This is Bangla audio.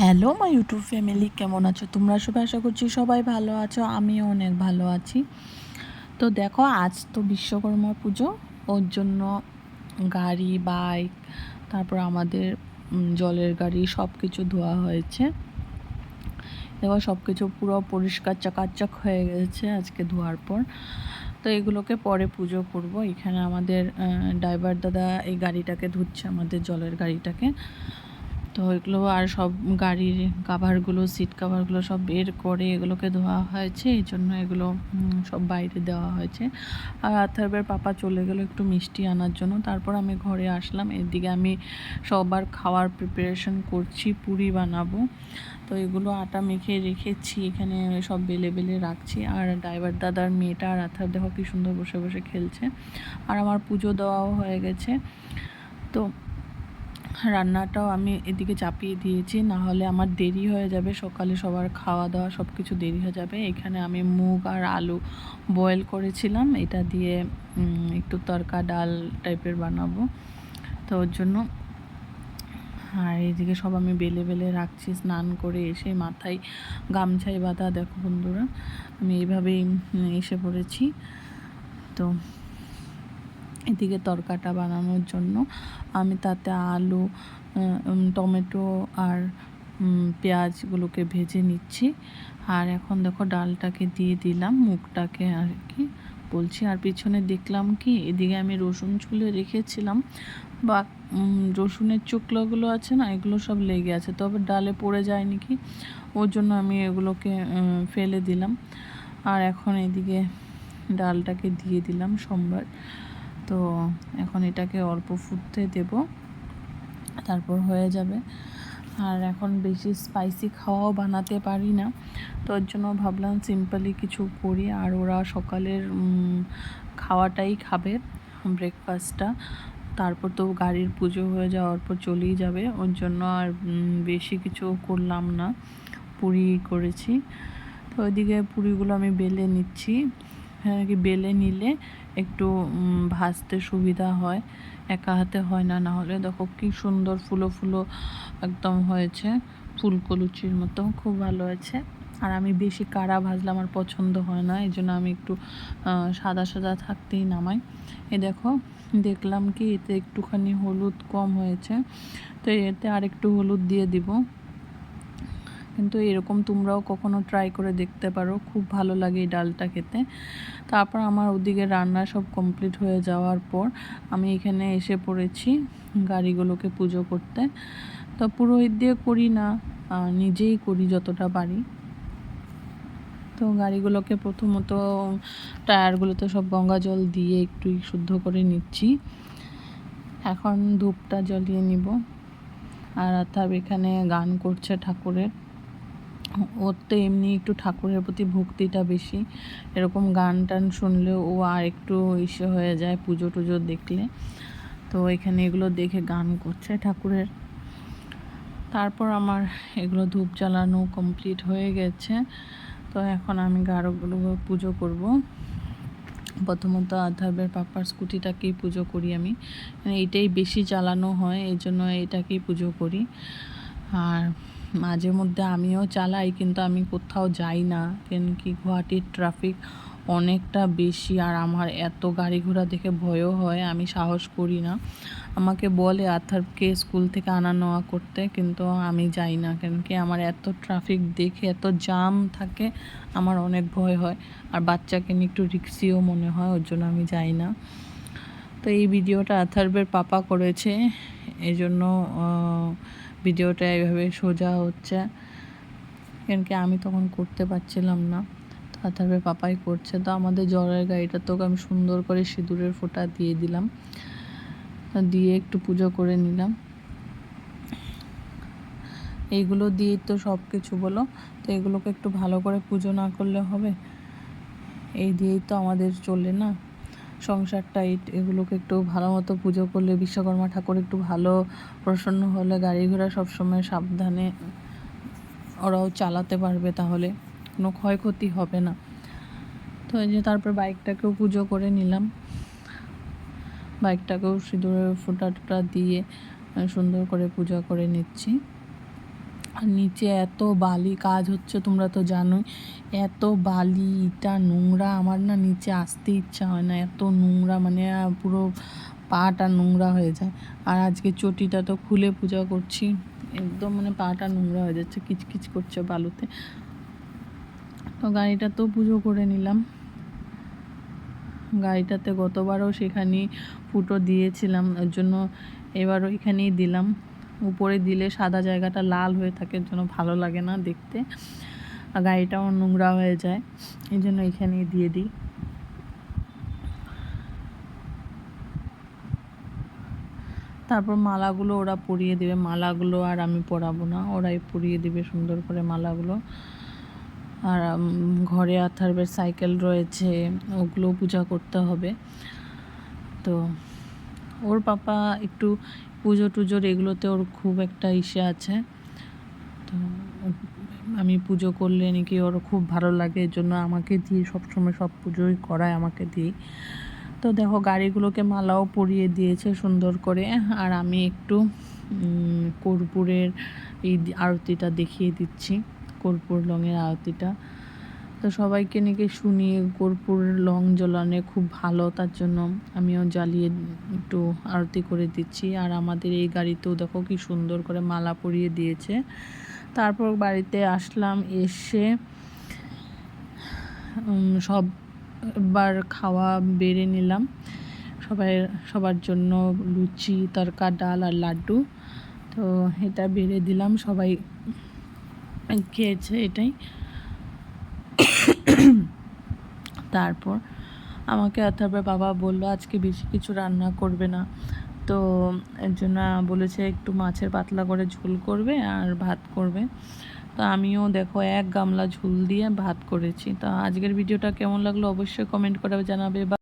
হ্যালো মাই ইউটিউব ফ্যামিলি কেমন আছো? তোমরা সবাই আশা করছি সবাই ভালো আছো, আমিও অনেক ভালো আছি। তো দেখো, আজ তো বিশ্বকর্মা পুজো, ওর জন্য গাড়ি বাইক তারপর আমাদের জলের গাড়ি সব কিছু ধোয়া হয়েছে। দেখো সব কিছু পুরো পরিষ্কার চাকাচাক হয়ে গেছে আজকে ধোয়ার পর। তো এগুলোকে পরে পুজো করব। এখানে আমাদের ড্রাইভার দাদা এই গাড়িটাকে ধুচ্ছে, আমাদের জলের গাড়িটাকে। তো এগুলো আর সব গাড়ির কাভারগুলো সিট কাভারগুলো সব বের করে এগুলোকে ধোয়া হয়েছে, এই জন্য এগুলো সব বাইরে দেওয়া হয়েছে। আর আথারবের পাপা চলে গেলো একটু মিষ্টি আনার জন্য। তারপর আমি ঘরে আসলাম, এদিকে আমি সবার খাওয়ার প্রিপারেশন করছি, পুরি বানাবো। তো এগুলো আটা মেখে রেখেছি, এখানে সব বেলে বেলে রাখছি। আর ড্রাইভার দাদার মেয়েটা আর আথার দেখো কি সুন্দর বসে বসে খেলছে। আর আমার পুজো দেওয়াও হয়ে গেছে। তো রান্নাটাও আমি এদিকে চাপিয়ে দিয়েছি না হলে আমার দেরি হয়ে যাবে। সকালে সবার খাওয়া দাওয়া সব কিছু দেরি হয়ে যাবে। এখানে আমি মুগ আর আলু বয়েল করেছিলাম। এটা দিয়ে একটু তরকা ডাল টাইপের বানাবো। তো ওর জন্য আর এদিকে সব আমি বেলে বেলে রাখছি, স্নান করে এসে মাথায় গামছাই বাঁধা, দেখো বন্ধুরা, আমি এইভাবেই এসে পড়েছি। তো এদিকে তরকাটা বানানোর জন্য আমি তাতে আলু টমেটো আর পেঁয়াজগুলোকে ভেজে নিচ্ছি। আর এখন দেখো ডালটাকে দিয়ে দিলাম, মুখটাকে আর কি বলছি। আর পিছনে দেখলাম কি, এদিকে আমি রসুন ছুলে রেখেছিলাম, বা রসুনের চুকলাগুলো আছে না, এগুলো সব লেগে আছে, তবে ডালে পড়ে যায়নি কি, ওর জন্য আমি এগুলোকে ফেলে দিলাম। আর এখন এদিকে ডালটাকে দিয়ে দিলাম সোমবার তো এখন এটাকে অল্প ফুটতে দেব, তারপর হয়ে যাবে। আর এখন বেশি স্পাইসি খাওয়াও বানাতে পারি না, তো ওর জন্য ভাবলাম সিম্পলি কিছু করি। আর ওরা সকালের খাওয়াটাই খাবে ব্রেকফাস্টটা তারপর তো গাড়ির পুজো হয়ে যাওয়ার পর চলেই যাবে। ওর জন্য আর বেশি কিছু করলাম না, পুরি করেছি। তো ওইদিকে পুরিগুলো আমি বেলে নিচ্ছি। হ্যাঁ কি বেলে নিলে একটু ভাজতে সুবিধা হয়। একা হাতে হয় না না হলে দেখো কি সুন্দর ফুলো ফুলো একদম হয়েছে। ফুলকো লুচির মতো, খুব ভালো হয়েছে। আর আমি বেশি কাড়া ভাজলে আমার পছন্দ হয় না এই জন্য আমি একটু সাদা সাদা থাকতেই নামাই। এ দেখো, দেখলাম কি এতে একটুখানি হলুদ কম হয়েছে। তো এতে আর একটু হলুদ দিয়ে দিব। কিন্তু এরকম তোমরাও কখনো ট্রাই করে দেখতে পারো, খুব ভালো লাগে এই ডালটা খেতে। তারপর আমার ওদিকে রান্না সব কমপ্লিট হয়ে যাওয়ার পর আমি এখানে এসে পড়েছি গাড়িগুলোকে পুজো করতে। তো পুরোহিত দিয়ে করি না নিজেই করি যতটা পারি। তো গাড়িগুলোকে প্রথমত টায়ারগুলোতে সব গঙ্গা জল দিয়ে একটু শুদ্ধ করে নিচ্ছি। এখন ধূপটা জ্বলিয়ে নিব। আর অর্থাৎ এখানে গান করছে ঠাকুরের। ওর তো এমনি একটু ঠাকুরের প্রতি ভক্তিটা বেশি। এরকম গান টান শুনলেও ও আর একটু ইসে হয়ে যায় পুজো টুজো দেখলে। তো এখানে এগুলো দেখে গান করছে ঠাকুরের। তারপর আমার এগুলো ধূপ জ্বালানো কমপ্লিট হয়ে গেছে। তো এখন আমি গাঢ়গুলো পুজো করব। প্রথমত আধাবের পাপার স্কুটিটাকেই পুজো করি আমি। এটাই বেশি চালানো হয় এই জন্য এটাকেই পুজো করি। আর মাঝে মধ্যে আমিও চালাই, কিন্তু আমি কোথাও যাই না। কেন কি গুয়াহাটির ট্রাফিক অনেকটা বেশি আর আমার এত গাড়ি ঘোড়া দেখে ভয়ও হয়, আমি সাহস করি না। আমাকে বলে আথারকে স্কুল থেকে আনা নেওয়া করতে, কিন্তু আমি যাই না। কেন কি আমার এত ট্রাফিক দেখে, এত জাম থাকে, আমার অনেক ভয় হয়। আর বাচ্চাকে নিয়ে একটু রিক্সিও মনে হয়, ওর জন্য আমি যাই না। তো এই ভিডিওটা আথারবের পাপা করেছে এই জন্য ভিডিওটা এইভাবে সোজা হচ্ছে। কেন কি আমি তখন করতে পারছিলাম না। তারপরে পাপাই করছে। তো আমাদের জলের গাড়িটা তোকে আমি সুন্দর করে সিঁদুরের ফোঁটা দিয়ে দিলাম। দিয়ে একটু পুজো করে নিলাম। এইগুলো দিয়ে তো সব কিছু বলো। তো এগুলোকে একটু ভালো করে পুজো না করলে হবে? এই দিয়েই তো আমাদের চলে না? সংসারটা এগুলোকে একটু ভালো মতো পুজো করলে, বিশ্বকর্মা ঠাকুর একটু ভালো প্রসন্ন হলে গাড়ি ঘোড়া সবসময় সাবধানে ওরাও চালাতে পারবে তাহলে। কোনো ক্ষয়ক্ষতি হবে না। তো এই যে তারপর বাইকটাকেও পুজো করে নিলাম। বাইকটাকেও সিঁদুরের ফোঁটা টোটা দিয়ে সুন্দর করে পূজা করে নিচ্ছি। আর নিচে এত বালি কাজ হচ্ছে, তোমরা তো জানোই। এত বালি, ইটা নোংরা, আমার না নিচে আসতে ইচ্ছা হয় না। এত নোংরা মানে পুরো পাটা নোংরা হয়ে যায়। আর আজকে চটিটা তো খুলে পূজা করছি। একদম মানে পাটা নোংরা হয়ে যাচ্ছে, কিচকিচ করছে বালুতে। তো গাড়িটা তো পুজো করে নিলাম। গাড়িটাতে গতবারও সেখানে ফুটো দিয়েছিলাম, ওর জন্য এবারও এখানেই দিলাম। উপরে দিলে সাদা জায়গাটা লাল হয়ে থাকে জন্য ভালো লাগে না দেখতে। আর গাড়িটাও নোংরা হয়ে যায়, এই জন্য এখানেই দিয়ে দিই। তারপর মালাগুলো ওরা পরিয়ে দেবে। মালাগুলো আর আমি পরাবো না, ওরাই পরিয়ে দেবে সুন্দর করে মালাগুলো। আর ঘরে আথারবের সাইকেল রয়েছে ওগুলো পূজা করতে হবে। তো ওর পাপা একটু পুজো টুজোর এগুলোতে ওর খুব একটা ইসে আছে। তো আমি পুজো করলে নাকি ওর খুব ভালো লাগে, এর জন্য আমাকে দিয়ে সবসময় সব পুজোই করায় আমাকে দিয়ে তো দেখো গাড়িগুলোকে মালাও পরিয়ে দিয়েছে সুন্দর করে। আর আমি একটু কর্পূরের এই আরতিটা দেখিয়ে দিচ্ছি, কর্পূর লংয়ের আরতিটা। তো সবাইকে নাকি শুনি কর্পূরের লং জ্বালানো খুব ভালো তার জন্য আমিও জ্বালিয়ে একটু আরতি করে দিচ্ছি। আর আমাদের এই গাড়িতেও দেখো কি সুন্দর করে মালা পরিয়ে দিয়েছে। তারপর বাড়িতে আসলাম এসে উম, সববার খাওয়া বেড়ে নিলাম। সবাই সবার জন্য লুচি তরকা ডাল আর লাড্ডু। তো এটা বেড়ে দিলাম সবাই খেয়েছে এটাই। তারপর আমাকে অথর্বের বাবা বলল, আজকে বেশি কিছু রান্না করবে না। তো এর জন্য বলেছে, একটু মাছের পাতলা করে ঝোল করবে আর ভাত করবে। তো আমিও দেখো এক গামলা ঝোল দিয়ে ভাত করেছি। তো আজকের ভিডিওটা কেমন লাগল অবশ্যই কমেন্ট করে জানাবে। বা